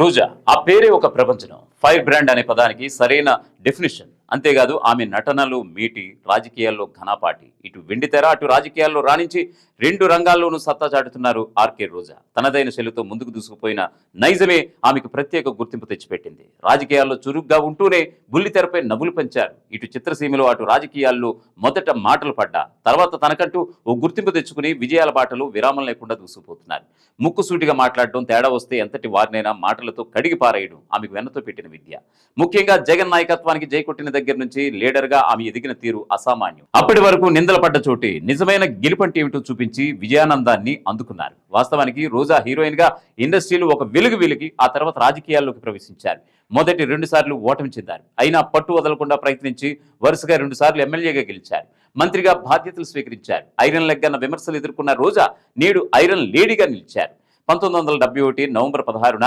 రోజా ఆ పేరే ఒక ప్రపంచం. ఫైర్ బ్రాండ్ అనే పదానికి సరైన డెఫినేషన్. అంతేకాదు ఆమె నటనలు మీటి రాజకీయాల్లో ఘనపాటి. ఇటు వెండితెర అటు రాజకీయాల్లో రాణించి రెండు రంగాల్లోనూ సత్తా చాటుతున్నారు ఆర్కే రోజా. తనదైన శైలితో ముందుకు దూసుకుపోయిన నైజమే ఆమెకు ప్రత్యేక గుర్తింపు తెచ్చిపెట్టింది. రాజకీయాల్లో చురుగ్గా ఉంటూనే బుల్లితెరపై నవ్వులు పంచారు. ఇటు చిత్రసీమలో అటు రాజకీయాల్లో మొదట మాటలు పడ్డా. తర్వాత తనకంటూ ఓ గుర్తింపు తెచ్చుకుని విజయాల బాటలు విరామం లేకుండా దూసుకుపోతున్నారు. ముక్కుసూటిగా మాట్లాడడం తేడా వస్తే ఎంతటి వారినైనా మాటలతో కడిగి పారేయడం ఆమెకు వెన్నతో పెట్టిన విద్య. ముఖ్యంగా జగన్ నాయకత్వానికి జైకొట్టిన దగ్గర నుంచి లీడర్గా ఆమె ఎదిగిన తీరు అసామాన్యం. అప్పటి వరకు నిందల పడ్డ చోటి నిజమైన గెలుపంటే ఏమిటో చూపించి విజయానందాన్ని అందుకున్నారు. వాస్తవానికి రోజా హీరోయిన్గా ఇండస్ట్రీలో ఒక వెలుగు వెలిగి ఆ తర్వాత రాజకీయాల్లోకి ప్రవేశించారు. మొదటి రెండు సార్లు ఓటమి చెందారు. అయినా పట్టు వదలకుండా ప్రయత్నించి వరుసగా రెండు సార్లు ఎమ్మెల్యేగా గెలిచారు. మంత్రిగా బాధ్యతలు స్వీకరించారు. ఐరన్ లెగ్ అన్న విమర్శలు ఎదుర్కొన్న రోజా నేడు ఐరన్ లేడీగా నిలిచారు. పంతొమ్మిది వందల డెబ్బై ఒకటి నవంబర్ పదహారున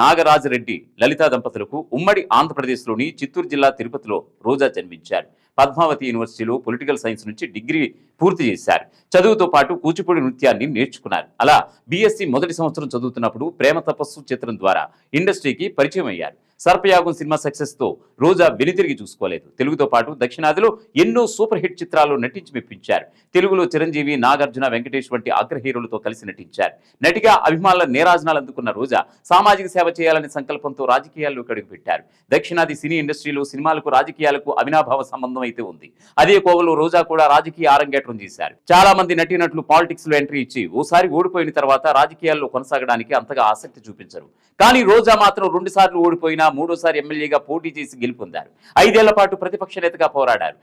నాగరాజరెడ్డి లలితా దంపతులకు ఉమ్మడి ఆంధ్రప్రదేశ్లోని చిత్తూరు జిల్లా తిరుపతిలో రోజా జన్మించారు. పద్మావతి యూనివర్సిటీలో పొలిటికల్ సైన్స్ నుంచి డిగ్రీ పూర్తి చేశారు. చదువుతో పాటు కూచిపూడి నృత్యాన్ని నేర్చుకున్నారు. అలా బీఎస్సీ మొదటి సంవత్సరం చదువుతున్నప్పుడు ప్రేమ తపస్సు చిత్రం ద్వారా ఇండస్ట్రీకి పరిచయం అయ్యారు. సర్పయాగం సినిమా సక్సెస్తో రోజా వెనుతిరిగి చూసుకోలేదు. తెలుగుతో పాటు దక్షిణాదిలో ఎన్నో సూపర్ హిట్ చిత్రాల్లో నటించి మెప్పించారు. తెలుగులో చిరంజీవి నాగార్జున వెంకటేష్ వంటి అగ్ర హీరోలతో కలిసి నటించారు. నటిగా అభిమానుల నేరాజనాలు అందుకున్న రోజా సామాజిక సేవ చేయాలనే సంకల్పంతో రాజకీయాల్లోకి అడుగుపెట్టారు దక్షిణాది సినీ ఇండస్ట్రీలో సినిమాలకు రాజకీయాలకు అవినాభావ సంబంధం అయితే ఉంది. అదే కోవలో రోజా కూడా రాజకీయ ఆరంగేట్రం చేశారు. చాలా మంది నటీనటులు పాలిటిక్స్లో ఎంట్రీ ఇచ్చి ఓసారి ఓడిపోయిన తర్వాత రాజకీయాల్లో కొనసాగడానికి అంతగా ఆసక్తి చూపించరు. కానీ రోజా మాత్రం రెండు సార్లు అయినా మూడోసారి ఎమ్మెల్యేగా పోటీ చేసి గెలుపొందారు. ఐదేళ్ళ పాటు ప్రతిపక్ష నేతగా పోరాడారు.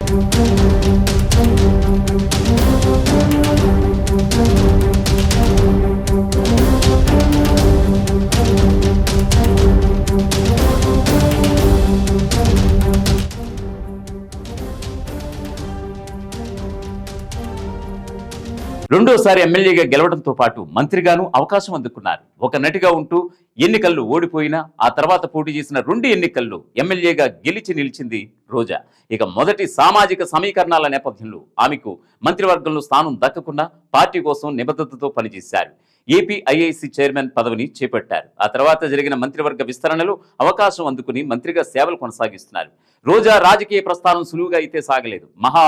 రెండోసారి ఎమ్మెల్యేగా గెలవడంతో పాటు మంత్రిగాను అవకాశం అందుకున్నారు. ఒక నటిగా ఉంటూ ఎన్నికల్లో ఓడిపోయినా ఆ తర్వాత పోటీ చేసిన రెండు ఎన్నికల్లో ఎమ్మెల్యేగా గెలిచి నిలిచింది రోజా. ఇక మొదటి సామాజిక సమీకరణాల నేపథ్యంలో ఆమెకు మంత్రివర్గంలో స్థానం దక్కకుండా పార్టీ కోసం నిబద్ధతతో పనిచేశారు. ఏపీ ఐఐసి చైర్మన్ పదవిని చేపట్టారు. ఆ తర్వాత జరిగిన మంత్రివర్గ విస్తరణలో అవకాశం అందుకుని మంత్రిగా సేవలు కొనసాగిస్తున్నారు. రోజా రాజకీయ ప్రస్థానం సులువుగా అయితే సాగలేదు. మహా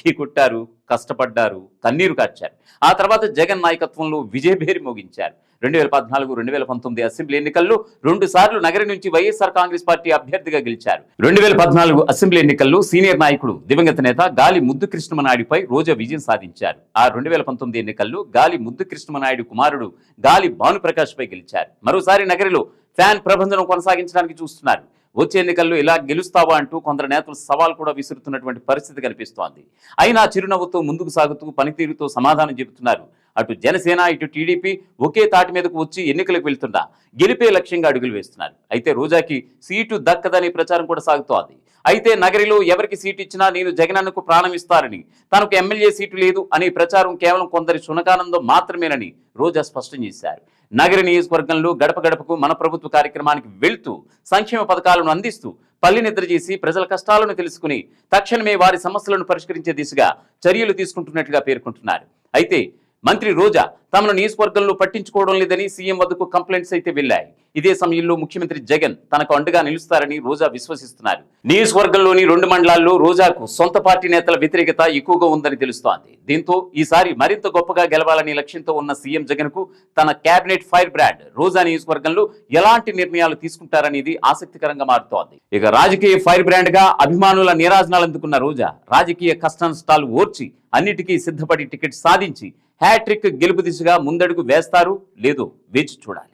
ఢీకొట్టారు కష్టపడ్డారు కన్నీరు కార్చారు. ఆ తర్వాత జగన్ నాయకత్వంలో విజయభేరి మోగించారు. రెండు వేల పద్నాలుగు రెండు వేల పంతొమ్మిది అసెంబ్లీ ఎన్నికల్లో రెండు సార్లు నగరి నుంచి వైఎస్ఆర్ కాంగ్రెస్ పార్టీ అభ్యర్థిగా గెలిచారు. రెండు వేల పద్నాలుగు అసెంబ్లీ ఎన్నికల్లో సీనియర్ నాయకుడు దివంగత నేత గాలి ముద్దు కృష్ణమనాయుడిపై రోజా విజయం సాధించారు. ఆ రెండు వేల పంతొమ్మిది ఎన్నికల్లో గాలి ముద్దు కృష్ణమనాయుడు కుమారుడు గాలి భానుప్రకాష్ పై గెలిచారు. మరోసారి నగరిలో ఫ్యాన్ ప్రబంధనం కొనసాగించడానికి చూస్తున్నారు. వచ్చే ఎన్నికల్లో ఇలా గెలుస్తావా అంటూ కొందరు నేతలు సవాల్ కూడా విసురుతున్నటువంటి పరిస్థితి కనిపిస్తోంది. అయినా చిరునవ్వుతో ముందుకు సాగుతూ పనితీరుతో సమాధానం చెబుతున్నారు. అటు జనసేన ఇటు టీడీపీ ఒకే తాటి మీదకు వచ్చి ఎన్నికలకు వెళ్తున్నా గెలిపే లక్ష్యంగా అడుగులు వేస్తున్నారు. అయితే రోజాకి సీటు దక్కదనే ప్రచారం కూడా సాగుతోంది. అయితే నగరిలో ఎవరికి సీటు ఇచ్చినా నేను జగనన్నకు ప్రాణం ఇస్తారని తనకు ఎమ్మెల్యే సీటు లేదు అనే ప్రచారం కేవలం కొందరి శునకానందం మాత్రమేనని రోజా స్పష్టం చేశారు. నగర నియోజకవర్గంలో గడప గడపకు మన ప్రభుత్వ కార్యక్రమానికి వెళ్తూ సంక్షేమ పథకాలను అందిస్తూ పల్లి నిద్ర చేసి ప్రజల కష్టాలను తెలుసుకుని తక్షణమే వారి సమస్యలను పరిష్కరించే దిశగా చర్యలు తీసుకుంటున్నట్లుగా పేర్కొంటున్నారు. అయితే మంత్రి రోజా తమను నియోజకవర్గంలో పట్టించుకోవడం లేదని సీఎం వద్దకు కంప్లైంట్స్ అయితే వెళ్ళాయి ఇదే సమయంలో ముఖ్యమంత్రి జగన్ తనకు అండగా నిలుస్తారని రోజా విశ్వసిస్తున్నారు. నియోజకవర్గంలోని రెండు మండలాల్లో రోజాకు సొంత పార్టీ నేతల వ్యతిరేకత ఎక్కువగా ఉందని తెలుస్తోంది. దీంతో ఈసారి మరింత గొప్పగా గెలవాలనే లక్ష్యంతో ఉన్న సీఎం జగన్కు తన కేబినెట్ ఫైర్ బ్రాండ్ రోజా నియోజకవర్గంలో ఎలాంటి నిర్ణయాలు తీసుకుంటారనేది ఆసక్తికరంగా మారుతోంది. ఇక రాజకీయ ఫైర్ బ్రాండ్గా అభిమానుల నీరాజనాలు అందుకున్న రోజా రాజకీయ కష్ట నష్టాలు ఓర్చి అన్నిటికీ సిద్ధపడి టికెట్ సాధించి హ్యాట్రిక్ గెలుపు దిశగా ముందడుగు వేస్తారు లేదో వేచి చూడాలి.